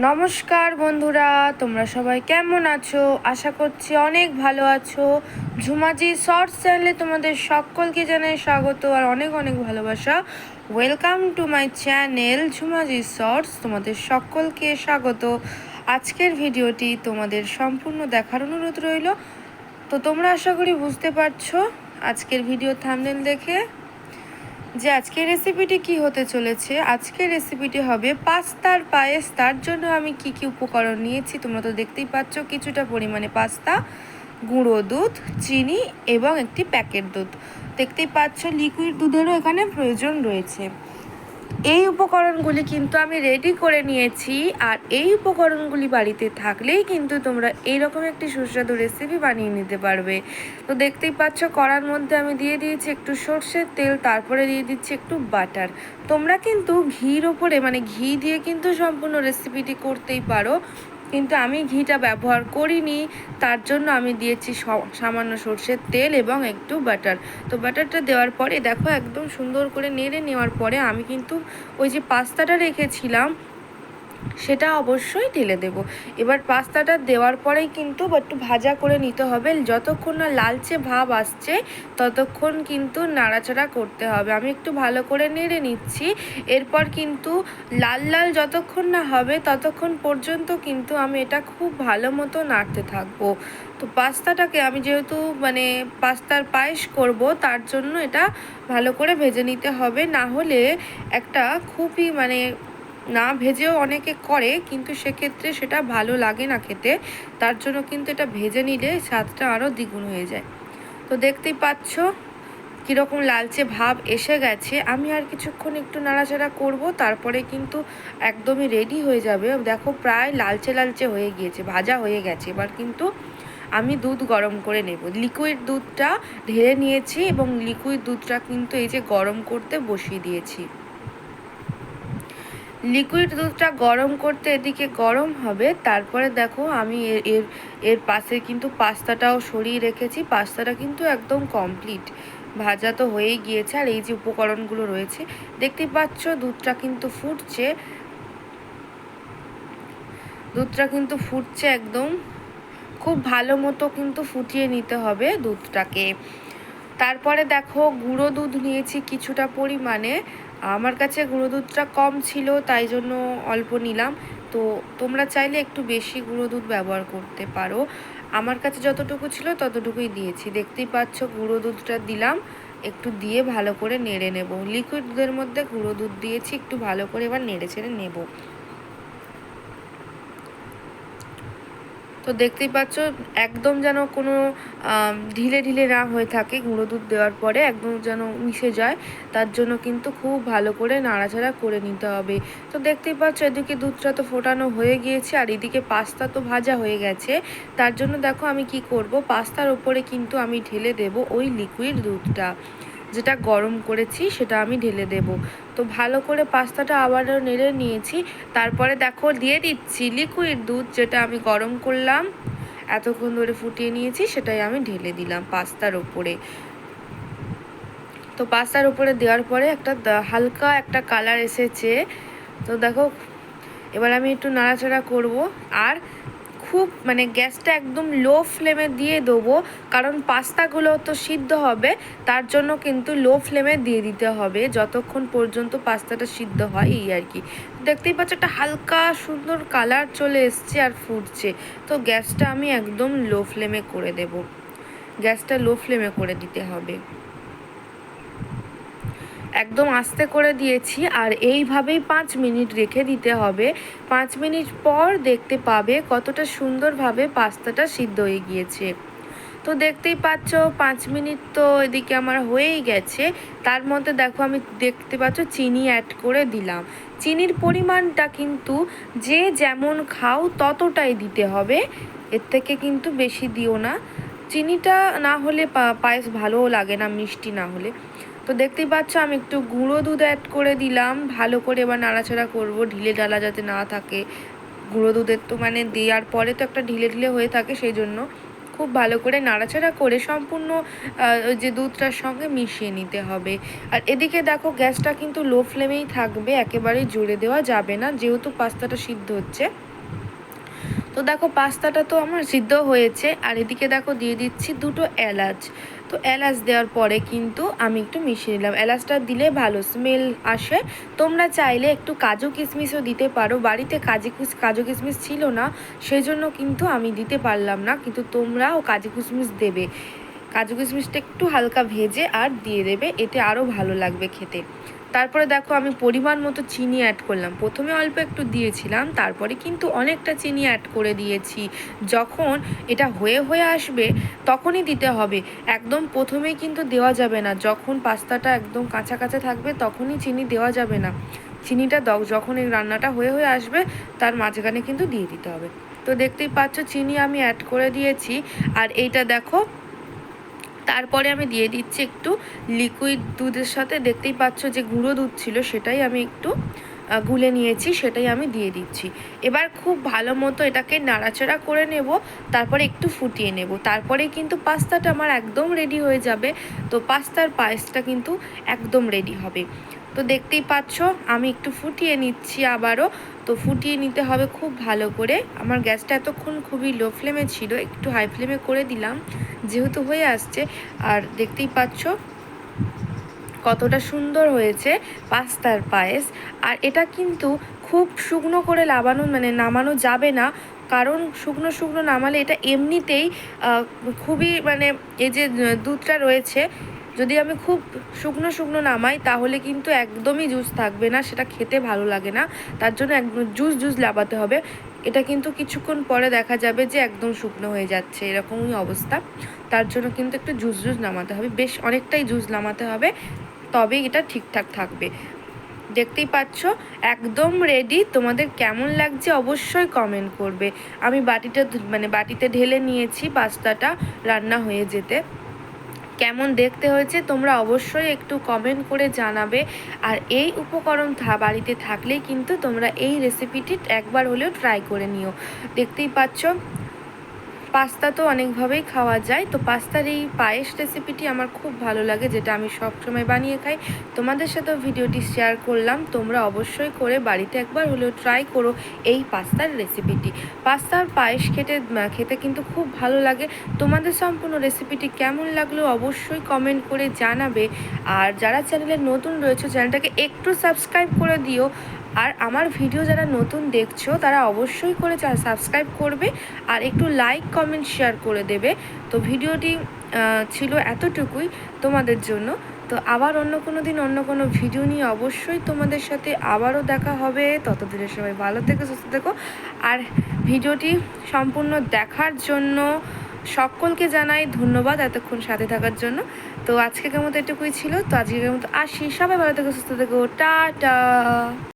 নমস্কার বন্ধুরা, তোমরা সবাই কেমন আছো? আশা করছি অনেক ভালো আছো। ঝুমাজি শর্টস চ্যানেলে তোমাদের সকলকে জানাই স্বাগত আর অনেক অনেক ভালোবাসা। Welcome to my channel Jhumaji shorts, তোমাদের সকলকে স্বাগত। আজকের ভিডিওটি তোমাদের সম্পূর্ণ দেখার অনুরোধ রইল। তো তোমরা আশা করি বুঝতে পারছ, আজকের ভিডিও থামনেল দেখে যে আজকের রেসিপিটি কি হতে চলেছে? আজকের রেসিপিটি হবে পাস্তার পায়েস। তার জন্য আমি কি কি উপকরণ নিয়েছি তোমরা তো দেখতেই পাচ্ছ, কিছুটা পরিমাণে পাস্তা, গুঁড়ো দুধ, চিনি এবং একটি প্যাকেট দুধ। দেখতেই পাচ্ছ লিকুইড দুধেরও এখানে প্রয়োজন রয়েছে। এই উপকরণগুলি কিন্তু আমি রেডি করে নিয়েছি আর এই উপকরণগুলি বাড়িতে থাকলেই কিন্তু তোমরা এইরকম একটি সুস্বাদু রেসিপি বানিয়ে নিতে পারবে। তো দেখতেই পাচ্ছ, কড়ার মধ্যে আমি দিয়ে দিয়েছি একটু সর্ষের তেল, তারপরে দিয়ে দিচ্ছি একটু বাটার তোমরা কিন্তু ঘির ওপরে মানে ঘি দিয়ে কিন্তু সম্পূর্ণ রেসিপিটি করতেই পারো। কিন্তু আমি ঘিটা ব্যবহার করিনি। তার জন্য আমি দিয়েছি সামান্য সর্ষের তেল এবং একটু বাটার তো বাটারটা দেওয়ার পরে দেখো একদম সুন্দর করে নেড়ে নেওয়ার পরে আমি কিন্তু ওই যে পাস্তাটা রেখেছিলাম সেটা অবশ্যই ঢেলে দেব। এবার পাস্তাটা দেওয়ার পরেই কিন্তু একটু ভাজা করে নিতে হবে। যতক্ষণ না লালচে ভাব আসছে, ততক্ষণ কিন্তু নাড়াচাড়া করতে হবে। আমি একটু ভালো করে নেড়ে নিচ্ছি। এরপর কিন্তু লাল লাল যতক্ষণ না হবে, ততক্ষণ পর্যন্ত কিন্তু আমি এটা খুব ভালো মতো নাড়তে থাকব। তো পাস্তাটাকে আমি যেহেতু মানে পাস্তার পায়েস করব, তার জন্য এটা ভালো করে ভেজে নিতে হবে। না হলে একটা খুবই মানে না ভেজেও অনেকে করে, কিন্তু সেক্ষেত্রে সেটা ভালো লাগে না খেতে। তার জন্য কিন্তু এটা ভেজে নিলে স্বাদটা আরও দ্বিগুণ হয়ে যায়। তো দেখতেই পাচ্ছ কীরকম লালচে ভাব এসে গেছে। আমি আর কিছুক্ষণ একটু নাড়াচাড়া করব, তারপরে কিন্তু একদমই রেডি হয়ে যাবে। দেখো প্রায় লালচে লালচে হয়ে গিয়েছে, ভাজা হয়ে গেছে। এবার কিন্তু আমি দুধ গরম করে নেব। লিকুইড দুধটা ঢেলে নিয়েছি এবং লিকুইড দুধটা কিন্তু এই যে গরম করতে বসিয়ে দিয়েছি। লিকুইড দুধটা গরম করতে এদিকে গরম হবে, তারপরে দেখো আমি এর এর পাশে কিন্তু পাস্তাটাও সরিয়ে রেখেছি, পাস্তাটা কিন্তু একদম কমপ্লিট ভাজা তো হয়েই গিয়েছে, আর এই যে উপকরণগুলো রয়েছে, দেখতে পাচ্ছ দুধটা কিন্তু ফুটছে। দুধটা কিন্তু ফুটছে একদম। খুব ভালো মতো কিন্তু ফুটিয়ে নিতে হবে দুধটাকে। তারপরে দেখো গুঁড়ো দুধ নিয়েছি কিছুটা পরিমাণে। আমার কাছে গুঁড়ো দুধটা কম ছিল, তাই জন্য অল্প নিলাম। তো তোমরা চাইলে একটু বেশি গুঁড়ো দুধ ব্যবহার করতে পারো। আমার কাছে যতটুকু ছিল ততটুকুই দিয়েছি। দেখতেই পাচ্ছ গুঁড়ো দুধটা দিলাম, একটু দিয়ে ভালো করে নেড়ে নেব। লিকুইড দুধের মধ্যে গুঁড়ো দুধ দিয়েছি, একটু ভালো করে এবার নেড়ে ছেড়ে নেব। তো দেখতেই পাচ্ছ, একদম যেন কোনো ঢিলে ঢিলে না হয়ে থাকে গুঁড়ো দুধ দেওয়ার পরে, একদম যেন মিশে যায়। তার জন্য কিন্তু খুব ভালো করে নাড়াচাড়া করে নিতে হবে। তো দেখতেই পাচ্ছ, এদিকে দুধটা তো ফোটানো হয়ে গিয়েছে, আর এদিকে পাস্তা তো ভাজা হয়ে গেছে। তার জন্য দেখো আমি কি করব, পাস্তার ওপরে কিন্তু আমি ঢেলে দেব ওই লিকুইড দুধটা। যেটা গরম করেছি সেটা আমি ঢেলে দেব। তো ভালো করে পাস্তাটা আবারও নেড়ে নিয়েছি। তারপরে দেখো দিয়ে দিচ্ছি লিকুইড দুধ যেটা আমি গরম করলাম। এতক্ষণ ধরে ফুটিয়ে নিয়েছি, সেটাই আমি ঢেলে দিলাম পাস্তার ওপরে। তো পাস্তার উপরে দেওয়ার পরে একটা হালকা একটা কালার এসেছে। তো দেখো, এবার আমি একটু নাড়াচাড়া করব। আর খুব মানে গ্যাসটা একদম লো ফ্লেমে দিয়ে দেবো। কারণ পাস্তাগুলো তো সিদ্ধ হবে, তার জন্য কিন্তু লো ফ্লেমে দিয়ে দিতে হবে, যতক্ষণ পর্যন্ত পাস্তাটা সিদ্ধ হয় এই আর কি। দেখতেই পাচ্ছ একটা হালকা সুন্দর কালার চলে এসছে আর ফুটছে। তো গ্যাসটা আমি একদম লো ফ্লেমে করে দেব। গ্যাসটা লো ফ্লেমে করে দিতে হবে। একদম আস্তে করে দিয়েছি আর এইভাবেই পাঁচ মিনিট রেখে দিতে হবে। পাঁচ মিনিট পর দেখতে পাবে কতটা সুন্দরভাবে পাস্তাটা সিদ্ধ হয়ে গিয়েছে। তো দেখতেই পাচ্ছ, পাঁচ মিনিট তো এদিকে আমার হয়েই গেছে। তার মধ্যে দেখো আমি দেখতে পাচ্ছ চিনি অ্যাড করে দিলাম। চিনির পরিমাণটা কিন্তু যে যেমন খাও ততটাই দিতে হবে। এর থেকে কিন্তু বেশি দিও না। চিনিটা না হলে পায়েস ভালোও লাগে না, মিষ্টি না হলে। তো দেখতেই পাচ্ছ, আমি একটু গুঁড়ো দুধ অ্যাড করে দিলাম। ভালো করে এবার নাড়াচাড়া করব, ঢিলে ডালা যাতে না থাকে। গুঁড়ো দুধের তো মানে দেওয়ার পরে তো একটা ঢিলে ঢিলে হয়ে থাকে, সেই জন্য খুব ভালো করে নাড়াচাড়া করে সম্পূর্ণ যে দুধটার সঙ্গে মিশিয়ে নিতে হবে। আর এদিকে দেখো, গ্যাসটা কিন্তু লো ফ্লেমেই থাকবে, একেবারেই জুড়ে দেওয়া যাবে না, যেহেতু পাস্তাটা সিদ্ধ হচ্ছে। তো দেখো, পাস্তাটা তো আমার সিদ্ধ হয়েছে, আর এদিকে দেখো দিয়ে দিচ্ছি দুটো এলাচ। তো এলাচ দেওয়ার পরে কিন্তু আমি একটু মিশিয়ে নিলাম। এলাচটা দিলে ভালো স্মেল আসে। তোমরা চাইলে একটু কাজু কিশমিশও দিতে পারো। বাড়িতে কাজু কাজু কিশমিশ ছিল না সেই জন্য কিন্তু আমি দিতে পারলাম না, কিন্তু তোমরাও কাজু কিশমিশ দেবে। কাজু কিশমিশটা একটু হালকা ভেজে আর দিয়ে দেবে, এতে আরও ভালো লাগবে খেতে। তারপরে দেখো আমি পরিমাণ মতো চিনি অ্যাড করলাম। প্রথমে অল্প একটু দিয়েছিলাম, তারপরে কিন্তু অনেকটা চিনি অ্যাড করে দিয়েছি। যখন এটা হয়ে হয়ে আসবে, তখনই দিতে হবে। একদম প্রথমেই কিন্তু দেওয়া যাবে না। যখন পাস্তাটা একদম কাঁচা কাঁচা থাকবে, তখনই চিনি দেওয়া যাবে না। চিনিটা যখন এই রান্নাটা হয়ে হয়ে আসবে, তার মাঝখানে কিন্তু দিয়ে দিতে হবে। তো দেখতেই পাচ্ছ, চিনি আমি অ্যাড করে দিয়েছি। আর এইটা দেখো তারপরে আমি দিয়ে দিচ্ছি একটু লিকুইড দুধের সাথে। দেখতেই পাচ্ছ যে গুঁড়ো দুধ ছিল, সেটাই আমি একটু গুলে নিয়েছি, সেটাই আমি দিয়ে দিচ্ছি। এবার খুব ভালো মতো এটাকে নাড়াচাড়া করে নেব, তারপরে একটু ফুটিয়ে নেব। তারপরে কিন্তু পাস্তাটা আমার একদম রেডি হয়ে যাবে। তো পাস্তার পায়েসটা কিন্তু একদম রেডি হবে। তো দেখতেই পাচ্ছ, আমি একটু ফুটিয়ে নিচ্ছি আবারও। তো ফুটিয়ে নিতে হবে খুব ভালো করে। আমার গ্যাসটা এতক্ষণ খুবই লো ফ্লেমে ছিল, একটু হাই ফ্লেমে করে দিলাম, যেহেতু হয়ে আসছে। আর দেখতেই পাচ্ছ কতটা সুন্দর হয়েছে পাস্তার পায়েস। আর এটা কিন্তু খুব শুকনো করে লাবানো মানে নামানো যাবে না, কারণ শুকনো শুকনো নামালে এটা এমনিতেই খুবই মানে এই যে দুধটা রয়েছে, যদি আমি খুব শুকনো শুকনো নামাই তাহলে কিন্তু একদমই জুস থাকবে না, সেটা খেতে ভালো লাগে না। তার জন্য একদম জুস জুস লাবাতে হবে। এটা কিন্তু কিছুক্ষণ পরে দেখা যাবে যে একদম শুকনো হয়ে যাচ্ছে, এরকমই অবস্থা। তার জন্য কিন্তু একটু জুস জুস নামাতে হবে। বেশ অনেকটাই জুস নামাতে হবে। তবেই এটা ঠিকঠাক থাকবে। দেখতেই পাচ্ছ, একদম রেডি তোমাদের কেমন লাগছে অবশ্যই কমেন্ট করবে। আমি বাটিটা মানে বাটিতে ঢেলে নিয়েছি পাস্তাটা, রান্না হয়ে যেতে। কেমন দেখতে হয়েছে তোমরা অবশ্যই একটু কমেন্ট করে জানাবে। আর এই উপকরণ থা, বাড়িতে থাকলেই কিন্তু তোমরা এই রেসিপিটি একবার হলেও ট্রাই করে নিও। দেখতেই পাচ্ছ পাস্তা তো অনেকভাবেই খাওয়া যায়। তো পাস্তার এই পায়েস রেসিপিটি আমার খুব ভালো লাগে, যেটা আমি সব সময় বানিয়ে খাই। তোমাদের সাথেও ভিডিওটি শেয়ার করলাম, তোমরা অবশ্যই করে বাড়িতে একবার হলেও ট্রাই করো এই পাস্তার রেসিপিটি পাস্তার পায়েস খেতে খেতে কিন্তু খুব ভালো লাগে। তোমাদের সম্পূর্ণ রেসিপিটি কেমন লাগল অবশ্যই কমেন্ট করে জানাবে। আর যারা চ্যানেলে নতুন রয়েছে চ্যানেলটাকে একটু সাবস্ক্রাইব করে দিও। আর আমার ভিডিও যারা নতুন দেখছ, তারা অবশ্যই করে সাবস্ক্রাইব করবে আর একটু লাইক কমেন্ট শেয়ার করে দেবে। তো ভিডিওটি ছিল এতটুকুই তোমাদের জন্য। তো আবার অন্য কোনো দিন অন্য কোনো ভিডিও নিয়ে অবশ্যই তোমাদের সাথে আবারও দেখা হবে। ততদিনে সবাই ভালো থেকো, সুস্থ থেকো। আর ভিডিওটি সম্পূর্ণ দেখার জন্য সকলকে জানাই ধন্যবাদ এতক্ষণ সাথে থাকার জন্য। তো আজকের মতো এটুকুই ছিল। তো আজকের মতো আসি। সবাই ভালো থেকো, সুস্থ থেকো। টাটা!